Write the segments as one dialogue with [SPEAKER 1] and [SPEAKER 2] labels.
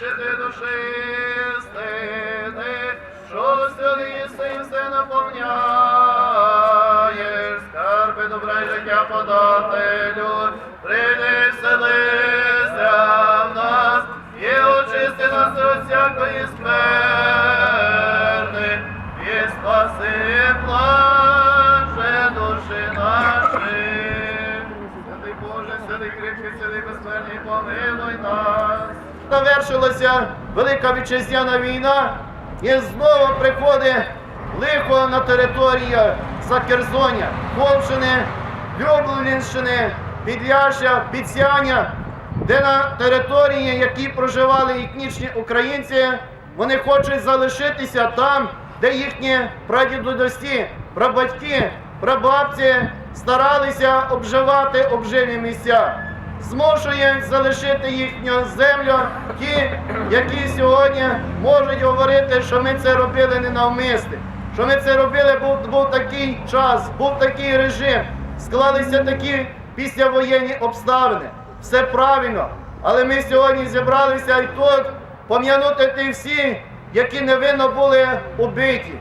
[SPEAKER 1] лишити душі стини, що сили єси все наповняєш, скарби добре життя подателю, прийди селися в нас, і очисти нас від всякої скверни, і спаси Завершилася Велика Вітчизняна війна, і знову приходить лихо на територію Закерзоня, Полщини, Люблінщини, Підляшя, Підсяня, де на території, які проживали етнічні українці, вони хочуть залишитися там, де їхні прадідусі, прабатьки, прабабці старалися обживати обживі місця. Змушує залишити їхню землю ті, які сьогодні можуть говорити, що ми це робили не навмисне, що ми це робили, був, був такий час, був такий режим, склалися такі післявоєнні обставини. Все правильно. Але ми сьогодні зібралися і тут пом'янути тих всі, які невинно були убиті.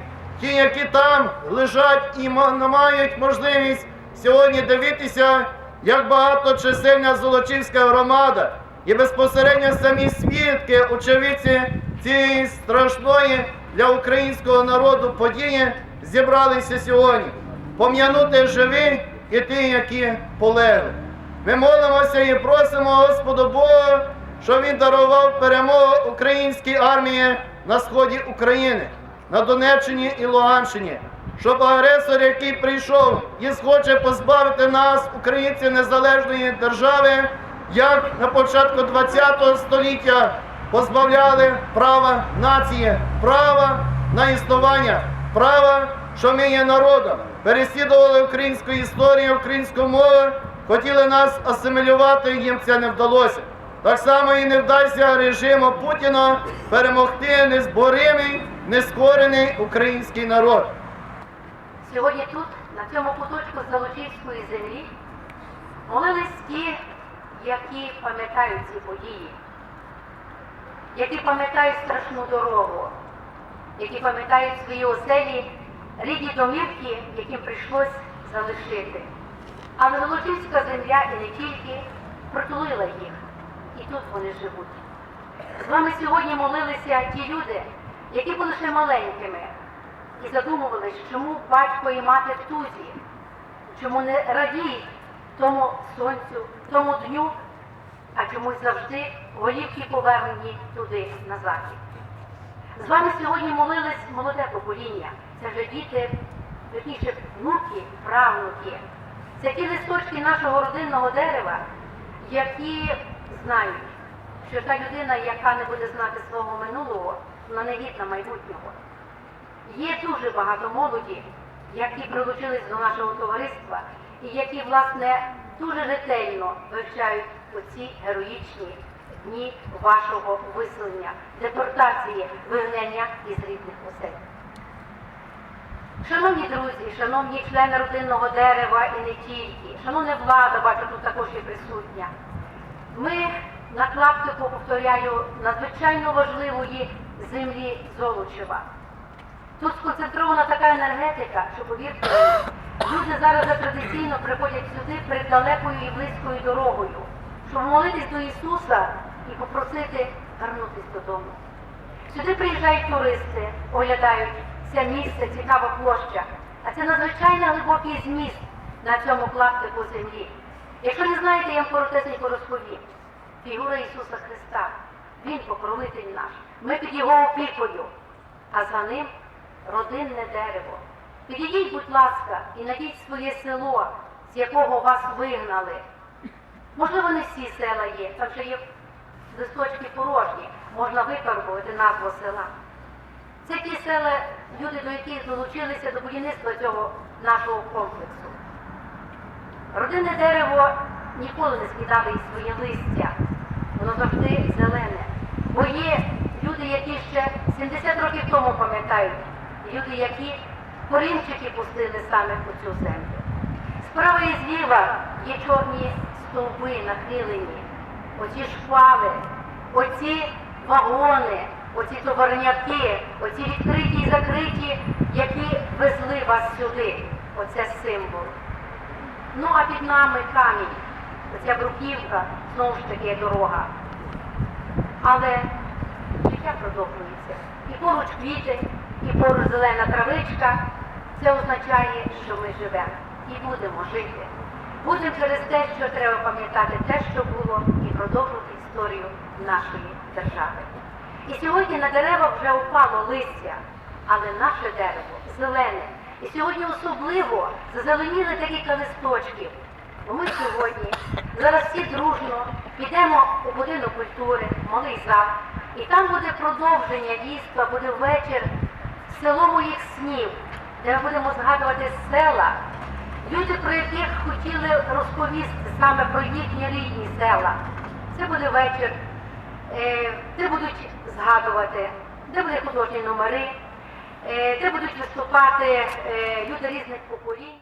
[SPEAKER 1] Ті, які там лежать і ма- мають можливість сьогодні дивитися, як багаточисельна Золочівська громада і безпосередньо самі свідки, очевидці цієї страшної для українського народу події зібралися сьогодні. Пом'янути живих і ті, які полегли. Ми молимося і просимо Господу Бога, щоб Він дарував перемогу українській армії на сході України, на Донеччині і Луганщині, щоб агресор, який прийшов і схоче позбавити нас, українців, незалежної держави, як на початку ХХ століття позбавляли права нації, права на існування, права, що ми є народом, переслідували українську історію, українську мову, хотіли нас асимілювати, їм це не вдалося. Так само і не вдасться режиму Путіна перемогти незборимий, нескорений український народ.
[SPEAKER 2] Сьогодні тут, на цьому куточку Золочівської землі, молились ті, які пам'ятають ці події, які пам'ятають страшну дорогу, які пам'ятають свої оселі, рідні домівки, яким прийшлось залишити. Але Золочівська земля і не тільки протулила їх, і тут вони живуть. З вами сьогодні молилися ті люди, які були ще маленькими, і задумувались, чому батько і мати в тузі, чому не радіють тому сонцю, тому дню, а чомусь завжди голівки повернені туди, на захід. З вами сьогодні молились молоде покоління. Це вже діти, точніше, внуки, правнуки. Це ті листочки нашого родинного дерева, які знають, що та людина, яка не буде знати свого минулого, вона не гідна майбутнього. Є дуже багато молоді, які прилучились до нашого товариства і які, власне, дуже ретельно вивчають оці героїчні дні вашого виселення, депортації, вигнання із рідних осель. Шановні друзі, шановні члени родинного дерева і не тільки, шановна влада, бачу, тут також є присутня. Ми на клаптику, повторяю, надзвичайно важливої землі Золочева. Тут сконцентрована така енергетика, що повірте, люди зараз традиційно приходять сюди перед далекою і близькою дорогою, щоб молитись до Ісуса і попросити вернутися додому. Сюди приїжджають туристи, оглядають це місце, цікава площа. А це надзвичайно глибокий зміст на цьому клаптику землі. Якщо не знаєте, я вам коротесенько розповім. Фігура Ісуса Христа. Він покровитель наш. Ми під Його опікою, а за ним родинне дерево. Підійдіть, будь ласка, і найдіть своє село, з якого вас вигнали. Можливо, не всі села є, там ще є листочки порожні, можна викарбувати назву села. Це ті села, люди, до яких долучилися до будівництва цього нашого комплексу. Родинне дерево ніколи не скидає із своє листя, воно завжди зелене. Бо є люди, які ще 70 років тому пам'ятають, люди, які корінчики пустили саме у цю землю. Справа і зліва є чорні стовби нахилені, оці шпали, оці вагони, оці товарняки, оці відкриті і закриті, які везли вас сюди. Оце символ. Ну а під нами камінь, оця бруківка, знову ж таки дорога. Але життя продовжується. І поруч квіти, і поруч зелена травичка. Це означає, що ми живемо і будемо жити. Будемо через те, що треба пам'ятати те, що було, і продовжувати історію нашої держави. І сьогодні на дерева вже упало листя, але наше дерево зелене. І сьогодні особливо зазеленіли декілька листочків. Ми сьогодні зараз всі дружно підемо у будинок культури, малий зал, і там буде продовження дійства, буде вечір село моїх снів, де ми будемо згадувати села, люди, про яких хотіли розповісти з нами про їхні рідні села. Це буде вечір, е, де будуть згадувати, де будуть художні номери, е, де будуть виступати е, люди різних поколінь.